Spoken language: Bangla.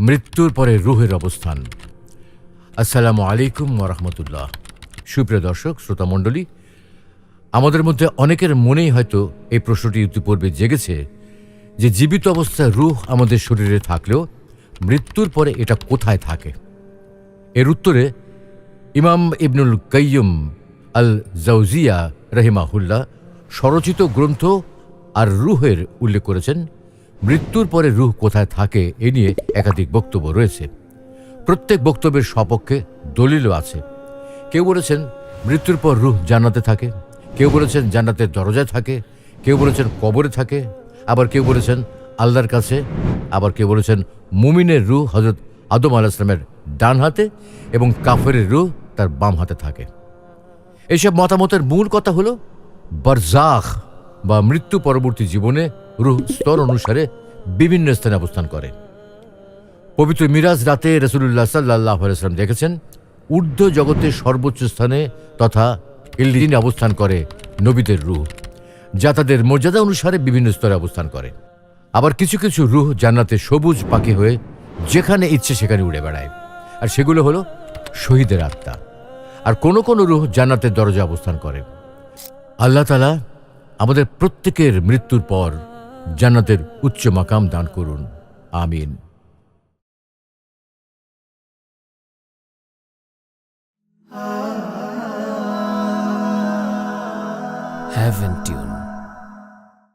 মৃত্যুর পরে রুহের অবস্থান। আসসালামু আলাইকুম ওরহমতুল্লাহ সুপ্রিয় দর্শক শ্রোতামণ্ডলী আমাদের মধ্যে অনেকের মনেই হয়তো এই প্রশ্নটি ইতিপূর্বে জেগেছে যে জীবিত অবস্থায় রুহ আমাদের শরীরে থাকলেও মৃত্যুর পরে এটা কোথায় থাকে? এর উত্তরে ইমাম ইবনুল কাইয়ুম আল জাউজিয়া রহিমাহুল্লাহ স্বরচিত গ্রন্থ আর রুহের উল্লেখ করেছেন মৃত্যুর পরে রুহ কোথায় থাকে এ নিয়ে একাধিক বক্তব্য রয়েছে। প্রত্যেক বক্তব্যের সপক্ষে দলিলও আছে। কেউ বলেছেন মৃত্যুর পর রুহ জান্নাতে থাকে, কেউ বলেছেন জান্নাতের দরজায় থাকে, কেউ বলেছেন কবরে থাকে, আবার কেউ বলেছেন আল্লাহর কাছে, আবার কেউ বলেছেন মুমিনের রুহ হজরত আদম আলাহিসামের ডান হাতে এবং কাফের রুহ তার বাম হাতে থাকে। এইসব মতামতের মূল কথা হলো বারজাখ বা মৃত্যু পরবর্তী জীবনে রুহ স্তর অনুসারে বিভিন্ন স্থানে অবস্থান করে। পবিত্র মিরাজ রাতে রসুল্লাহ সাল্লাহ আলাইসাল্লাম দেখেছেন, ঊর্ধ্ব জগতের সর্বোচ্চ স্থানে তথা ইল্লিনে অবস্থান করে নবীদের রুহ, যা তাদের মর্যাদা অনুসারে বিভিন্ন স্তরে অবস্থান করে। আবার কিছু কিছু রুহ জান্নাতে সবুজ পাখি হয়ে যেখানে ইচ্ছে সেখানে উড়ে বেড়ায়। আর সেগুলো হলো শহীদের আত্মা। আর কোনো কোনো রুহ জান্নাতের দরজা অবস্থান করে। আল্লাহ তালা আমাদের প্রত্যেকের মৃত্যুর পর জান্নাতের উচ্চ মাকাম দান করুন। আমিন। Heaven you